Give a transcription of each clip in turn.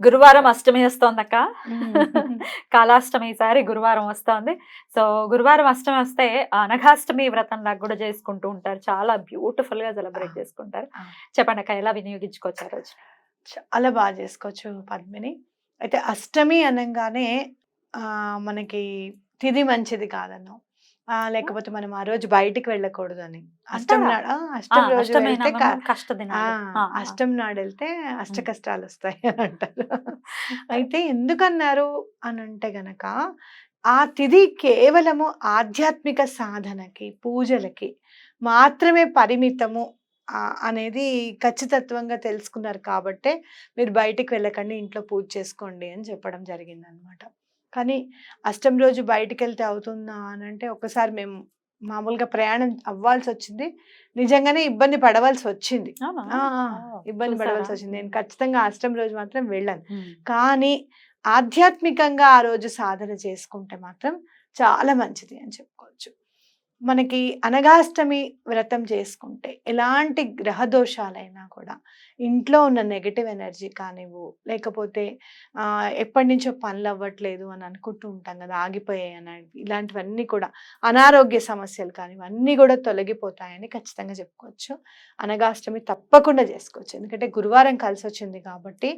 గురువారం అష్టమి వస్తోంది అక్క కాలాష్టమి ఈసారి గురువారం వస్తోంది. సో గురువారం అష్టమి వస్తే అనఘాష్టమి వ్రతం లాగా కూడా చేసుకుంటూ ఉంటారు. చాలా బ్యూటిఫుల్గా సెలబ్రేట్. చేసుకుంటారు. చెప్పండి అక్క ఎలా వినియోగించుకోవచ్చు ఆ రోజు? చాలా బాగా చేసుకోవచ్చు పద్మిని. అయితే అష్టమి అనగానే మనకి తిది మంచిది కాదన్నాం. లేకపోతే మనం ఆ రోజు బయటికి వెళ్ళకూడదు అని అంటారా? నాడు ఆ, రోజు వెళ్తే. అష్టమి నాడు వెళ్తే అష్ట కష్టాలు వస్తాయి అని అంటారు. అయితే ఎందుకన్నారు అని అంటే గనక ఆ తిథి కేవలము ఆధ్యాత్మిక సాధనకి పూజలకి మాత్రమే పరిమితము అనేది ఖచ్చితత్వంగా తెలుసుకున్నారు కాబట్టే మీరు బయటికి వెళ్ళకండి ఇంట్లో పూజ చేసుకోండి అని చెప్పడం జరిగింది అనమాట కానీ అష్టమి రోజు బయటికి వెళ్తే అవుతుందా అని అంటే ఒకసారి మేము మామూలుగా ప్రయాణం అవ్వాల్సి వచ్చింది నిజంగానే ఇబ్బంది పడవలసి వచ్చింది ఇబ్బంది? పడవలసి వచ్చింది నేను ఖచ్చితంగా అష్టమి రోజు మాత్రం వెళ్ళాను. కానీ ఆధ్యాత్మికంగా ఆ రోజు సాధన చేసుకుంటే మాత్రం చాలా మంచిది అని చెప్పుకోవచ్చు. మనకి అనగాష్టమి వ్రతం చేసుకుంటే ఎలాంటి గ్రహ దోషాలైనా కూడా ఇంట్లో ఉన్న నెగటివ్ ఎనర్జీ కానివ్వు లేకపోతే ఎప్పటి నుంచో పనులు అవ్వట్లేదు అని అనుకుంటూ ఉంటాం కదా ఆగిపోయాయి అని ఇలాంటివన్నీ కూడా అనారోగ్య సమస్యలు కానివ్వు అన్నీ కూడా తొలగిపోతాయని ఖచ్చితంగా చెప్పుకోవచ్చు. అనగాష్టమి తప్పకుండా చేసుకోవచ్చు. ఎందుకంటే గురువారం కలిసి వచ్చింది కాబట్టి.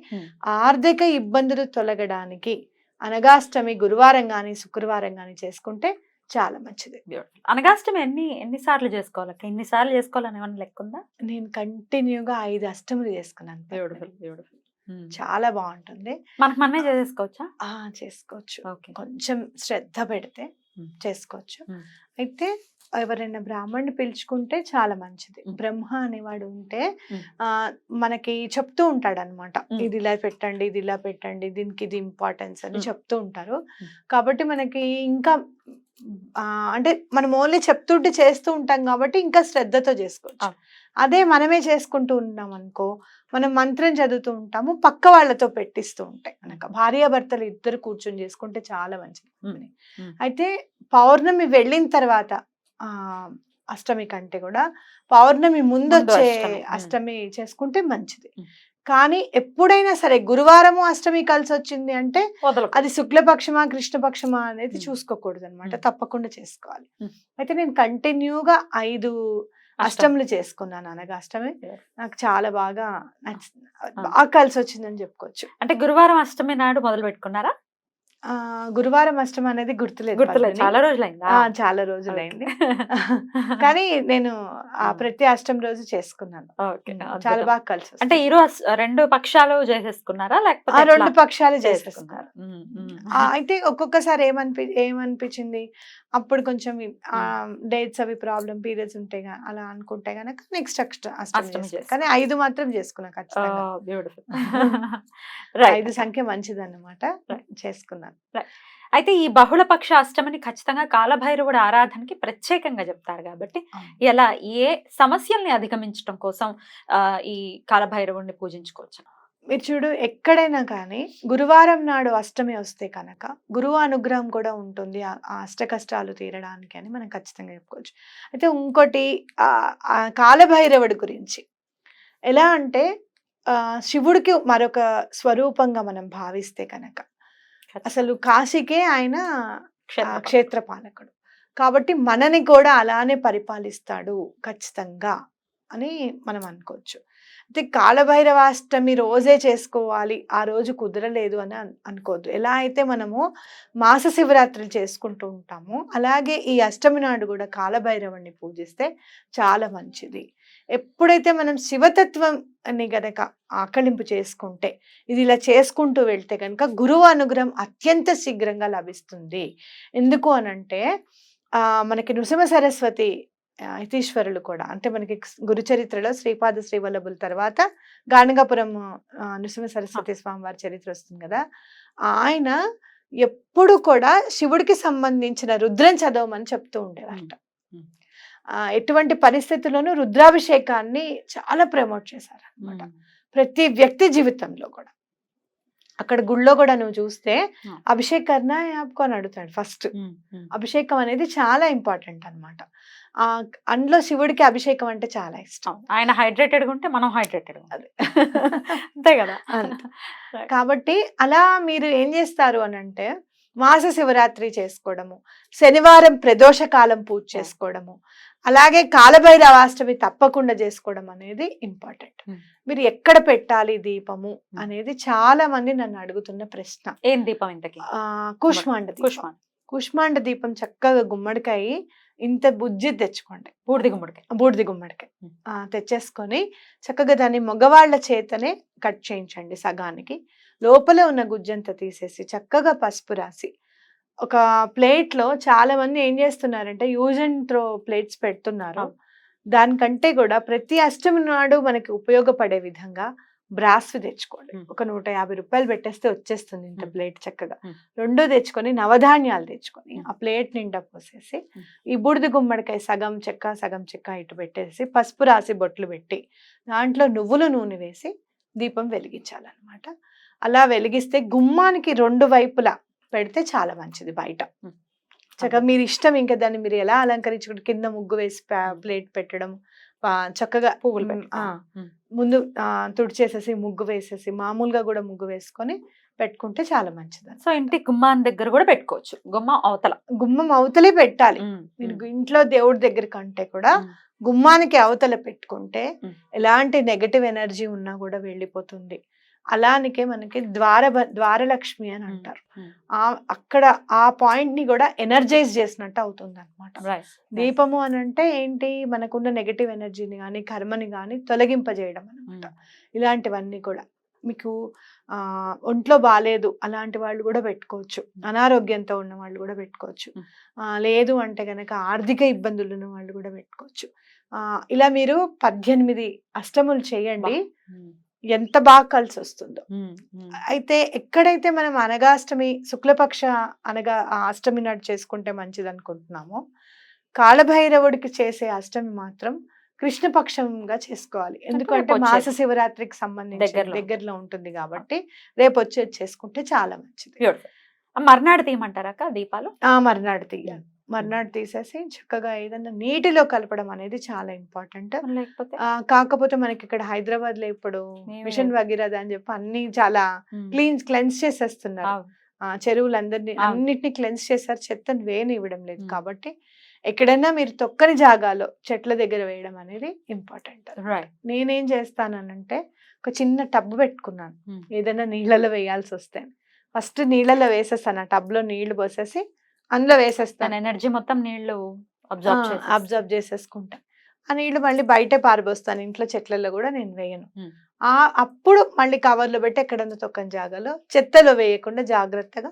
ఆర్థిక ఇబ్బందులు తొలగడానికి అనగాష్టమి గురువారం కానీ శుక్రవారం కానీ చేసుకుంటే చాలా మంచిది. అనగాష్టమి ఎన్ని ఎన్ని సార్లు చేసుకోవాలి అక్క ఎన్ని సార్లు చేసుకోవాలని ఏమన్నా లెక్క ఉందా నేను కంటిన్యూగా ఐదు అష్టములు చేసుకున్నాను బ్యూటిఫుల్. బ్యూటిఫుల్ చాలా బాగుంటుంది మనకు మనమే చేసుకోవచ్చు ఓకే కొంచెం శ్రద్ధ పెడితే Hmm. చేసుకోవచ్చు Hmm. అయితే ఎవరైనా బ్రాహ్మణ్ణి పిలుచుకుంటే చాలా మంచిది Hmm. బ్రహ్మ అనేవాడు ఉంటే Hmm. ఆ మనకి చెప్తూ ఉంటాడు అనమాట Hmm. ఇది ఇలా పెట్టండి ఇది ఇలా పెట్టండి దీనికి ఇది ఇంపార్టెన్స్ అని Hmm. చెప్తూ ఉంటారు Hmm. కాబట్టి మనకి ఇంకా అంటే మనం ఓన్లీ చెప్తుంటే చేస్తూ ఉంటాం కాబట్టి ఇంకా శ్రద్ధతో చేసుకోవచ్చు. అదే మనమే చేసుకుంటూ ఉన్నాం అనుకో మనం మంత్రం చదువుతూ ఉంటాము పక్క వాళ్ళతో పెట్టిస్తూ ఉంటాయి మనకు భార్యాభర్తలు ఇద్దరు కూర్చొని చేసుకుంటే చాలా మంచిది. అయితే పౌర్ణమి వెళ్ళిన తర్వాత ఆ అష్టమి కంటే కూడా పౌర్ణమి ముందు వచ్చే అష్టమి. చేసుకుంటే మంచిది. కానీ ఎప్పుడైనా సరే గురువారము అష్టమి కలిసి వచ్చింది అంటే అది శుక్లపక్షమా కృష్ణపక్షమా అనేది. చూసుకోకూడదు అనమాట. తప్పకుండా చేసుకోవాలి. అయితే నేను కంటిన్యూగా ఐదు అష్టములు చేసుకున్నాను అనగా అష్టమి. నాకు చాలా బాగా నచ్చి- Ah. బాగా కలిసి వచ్చిందని చెప్పుకోవచ్చు అంటే గురువారం అష్టమి నాడు మొదలు పెట్టుకున్నారా గురువారం అష్టమి అనేది గుర్తులేదు గుర్తులేదు. చాలా రోజులైందా? చాలా రోజులైంది. కానీ నేను ఆ. ప్రతి అష్టమి రోజు చేసుకున్నాను. చాలా. బాగా కలిసి అంటే. ఈ రోజు రెండు పక్షాలు చేసేసుకున్నారా? లేకపోతే? రెండు పక్షాలు చేసేసుకున్నారు? అయితే ఒక్కొక్కసారి ఏమనిపి ఏమనిపించింది? అప్పుడు కొంచెం డేట్స్ అవి ప్రాబ్లం పీరియడ్స్ ఉంటాయి అలా అనుకుంటే గనక నెక్స్ట్. చేసుకున్నా. కానీ ఐదు మాత్రం చేసుకున్నా ఖచ్చితంగా. ఐదు సంఖ్య మంచిది అన్నమాట చేసుకున్నాను అయితే ఈ బహుళ పక్ష అష్టమిని ఖచ్చితంగా కాలభైరవుడి ఆరాధనకి ప్రత్యేకంగా చెప్తారు కాబట్టి ఎలా ఏ సమస్యల్ని అధిగమించడం కోసం ఆ, ఈ కాలభైరవుడిని పూజించుకోవచ్చు మీరు చూడు ఎక్కడైనా కానీ గురువారం నాడు అష్టమి వస్తే కనుక గురువు అనుగ్రహం కూడా ఉంటుంది ఆ అష్ట కష్టాలు తీరడానికి అని మనం ఖచ్చితంగా చెప్పుకోవచ్చు. అయితే ఇంకోటి కాలభైరవుడి గురించి. ఎలా అంటే ఆ, శివుడికి మరొక స్వరూపంగా మనం భావిస్తే కనుక అసలు కాశీకే ఆయన క్షేత్రపాలకుడు. కాబట్టి మనని కూడా అలానే పరిపాలిస్తాడు ఖచ్చితంగా అని మనం అనుకోవచ్చు. అయితే కాలభైరవాష్టమి రోజే చేసుకోవాలి ఆ రోజు కుదరలేదు అని అన్- అనుకోవద్దు. ఎలా అయితే మనము మాస శివరాత్రులు చేసుకుంటూ ఉంటామో అలాగే ఈ అష్టమి నాడు కూడా కాలభైరవుణ్ణి పూజిస్తే చాలా మంచిది. ఎప్పుడైతే మనం శివతత్వం అని గనక ఆకలింపు చేసుకుంటే ఇది ఇలా చేసుకుంటూ వెళ్తే కనుక గురువు అనుగ్రహం అత్యంత శీఘ్రంగా లభిస్తుంది. ఎందుకు అనంటే ఆ మనకి నృసింహ సరస్వతి ఆ, యతీశ్వరులు కూడా అంటే మనకి గురుచరిత్రలో శ్రీపాద శ్రీవల్లభుల తర్వాత గాణగాపురం ఆ, నృసింహ సరస్వతి స్వామి వారి చరిత్ర వస్తుంది కదా! ఆయన ఎప్పుడు కూడా శివుడికి సంబంధించిన రుద్రం చదవమని చెప్తూ ఉండేవారట. ఎటువంటి పరిస్థితుల్లోనూ రుద్రాభిషేకాన్ని చాలా ప్రమోట్ చేశారు అనమాట ప్రతి వ్యక్తి జీవితంలో కూడా. అక్కడ గుళ్ళో కూడా నువ్వు చూస్తే ఆ. అభిషేకర్ణ యాప్కో అని అడుగుతాడు ఫస్ట్. అభిషేకం అనేది చాలా ఇంపార్టెంట్ అన్నమాట. ఆ అందులో శివుడికి అభిషేకం అంటే చాలా ఇష్టం. ఆయన హైడ్రేటెడ్ ఉంటే మనం హైడ్రేటెడ్. అంతే కదా. కాబట్టి అలా మీరు ఏం చేస్తారు అని అంటే మాస శివరాత్రి చేసుకోవడము శనివారం ప్రదోష కాలం పూజ చేసుకోవడము అలాగే కాలభైరవాష్టమి తప్పకుండా చేసుకోవడం అనేది ఇంపార్టెంట్. మీరు ఎక్కడ పెట్టాలి దీపము అనేది చాలా మంది నన్ను అడుగుతున్న ప్రశ్న. ఏం దీపం ఇంతకి? ఆ కుష్మాండ దీపం. కుష్మాన్ కుష్మాండ దీపం చక్కగా గుమ్మడికాయ ఇంత బుజ్జి తెచ్చుకోండి. బూడిది గుమ్మడికాయ. బూడిది గుమ్మడికాయ. తెచ్చేసుకొని చక్కగా దాన్ని మగవాళ్ళ చేతనే కట్ చేయించండి సగానికి. లోపల ఉన్న గుజ్జంతా తీసేసి చక్కగా పసుపు రాసి ఒక ప్లేట్లో చాలా మంది ఏం చేస్తున్నారంటే యూజ్ అండ్ త్రో ప్లేట్స్ పెడుతున్నారు. దానికంటే కూడా ప్రతి అష్టమి నాడు మనకి ఉపయోగపడే విధంగా బ్రాస్ తెచ్చుకోండి. ఒక నూట యాభై రూపాయలు పెట్టేస్తే వచ్చేస్తుంది ఇంత. ప్లేట్ చక్కగా. రెండు తెచ్చుకొని నవధాన్యాలు తెచ్చుకొని. ఆ ప్లేట్ నిండా పోసేసి. ఈ బూడిద గుమ్మడికాయ సగం చెక్క సగం చెక్క ఇటు పెట్టేసి పసుపు రాసి బొట్లు పెట్టి దాంట్లో నువ్వుల నూనె వేసి దీపం వెలిగించాలన్నమాట అలా వెలిగిస్తే గుమ్మానికి రెండు వైపులా పెడితే చాలా మంచిది బయట. చక్కగా మీరు ఇష్టం ఇంకా దాన్ని మీరు ఎలా అలంకరించుకుంటే కింద ముగ్గు వేసి ప్లేట్ పెట్టడం చక్కగా పువ్వులు ముందు తుడిచేసేసి ముగ్గు వేసేసి మామూలుగా కూడా ముగ్గు వేసుకొని పెట్టుకుంటే చాలా మంచిది. సో ఇంటి గుమ్మాన్ దగ్గర కూడా పెట్టుకోవచ్చు. గుమ్మ అవతల. గుమ్మం అవతలే పెట్టాలి. ఇంట్లో దేవుడి దగ్గర కంటే కూడా. గుమ్మానికి అవతల పెట్టుకుంటే. ఎలాంటి నెగటివ్ ఎనర్జీ ఉన్నా కూడా వెళ్ళిపోతుంది. అలానికే మనకి ద్వార ద్వారలక్ష్మి అని అంటారు. ఆ అక్కడ ఆ పాయింట్ని కూడా ఎనర్జైజ్ చేసినట్టు అవుతుంది అనమాట. దీపము అని అంటే ఏంటి? మనకున్న నెగటివ్ ఎనర్జీని కానీ కర్మని కానీ తొలగింపజేయడం అనమాట ఇలాంటివన్నీ కూడా. మీకు ఆ ఒంట్లో బాగాలేదు అలాంటి వాళ్ళు కూడా పెట్టుకోవచ్చు. అనారోగ్యంతో ఉన్న వాళ్ళు కూడా పెట్టుకోవచ్చు. ఆ, లేదు అంటే గనక ఆర్థిక ఇబ్బందులు ఉన్న వాళ్ళు కూడా పెట్టుకోవచ్చు. ఆ, ఇలా మీరు పద్దెనిమిది అష్టములు చేయండి. ఎంత బాగా కలిసి వస్తుందో. అయితే ఎక్కడైతే మనం అనగాష్టమి శుక్లపక్ష అనగా అష్టమి నాడు చేసుకుంటే మంచిది అనుకుంటున్నామో కాలభైరవుడికి చేసే అష్టమి మాత్రం కృష్ణపక్షంగా చేసుకోవాలి. ఎందుకంటే మాస. శివరాత్రికి సంబంధించి దగ్గరలో. దగ్గరలో ఉంటుంది కాబట్టి రేపు వచ్చేది చేసుకుంటే చాలా మంచిది. మర్నాడు తీయమంటారా దీపాలు? ఆ మర్నాడు తీయాలి మర్నాడు తీసేసి చక్కగా ఏదన్నా నీటిలో కలపడం అనేది చాలా ఇంపార్టెంట్ లేకపోతే కాకపోతే మనకి ఇక్కడ హైదరాబాద్లో ఇప్పుడు మిషన్ లేదు. భగీరథ అని చెప్పి అన్ని చాలా క్లీన్ క్లెన్స్ చేసేస్తున్నారు చెరువులందరినీ అవును. అన్నిటిని క్లెన్స్ చేశారు చెత్తను వేయనివ్వడం లేదు మ్మ్. కాబట్టి ఎక్కడైనా మీరు తొక్కని జాగాలో చెట్ల దగ్గర వేయడం అనేది ఇంపార్టెంట్. నేనేం చేస్తానంటే ఒక చిన్న టబ్ పెట్టుకున్నాను. ఏదైనా నీళ్ళలో వేయాల్సి వస్తే ఫస్ట్ నీళ్ళలో వేసేస్తాను ఆ టబ్లో నీళ్ళు పోసేసి అందులో తన వేసేస్తాను ఎనర్జీ మొత్తం నీళ్ళు అబ్జర్వ్ చేసి అబ్జర్వ్ చేసేసుకుంటా. ఆ నీళ్ళు మళ్ళీ బయటే పారబోస్తాను. ఇంట్లో చెట్లలో కూడా నేను వేయను. ఆ అప్పుడు మళ్ళీ కవర్లో పెట్టి ఎక్కడన్నా తొక్కని జాగాలో చెత్తలో వేయకుండా జాగ్రత్తగా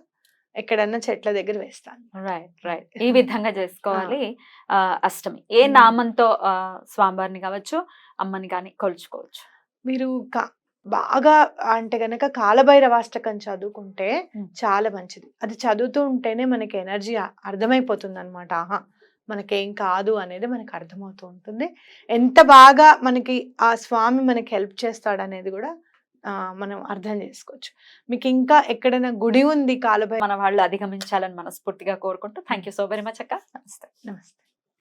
ఎక్కడన్నా చెట్ల దగ్గర వేస్తాను. Right right. ఈ విధంగా చేసుకోవాలి. ఆ, అష్టమి. ఏ నామంతో స్వామివారిని కావచ్చు అమ్మని కానీ కొలుచుకోవచ్చు. మీరు బాగా అంటే గనక కాలభైరవాష్టకం చదువుకుంటే. చాలా మంచిది. అది చదువుతూ ఉంటేనే మనకి ఎనర్జీ అర్థమైపోతుంది అనమాట ఆహా! మనకేం కాదు అనేది మనకి అర్థమవుతూ ఉంటుంది. ఎంత బాగా మనకి ఆ స్వామి మనకి హెల్ప్ చేస్తాడు అనేది కూడా మనం అర్థం చేసుకోవచ్చు. మీకు ఇంకా ఎక్కడైనా గుడి ఉంది కాలభై మన వాళ్ళు అధిగమించాలని మనస్ఫూర్తిగా కోరుకుంటూ thank you so very much అక్క. నమస్తే. నమస్తే.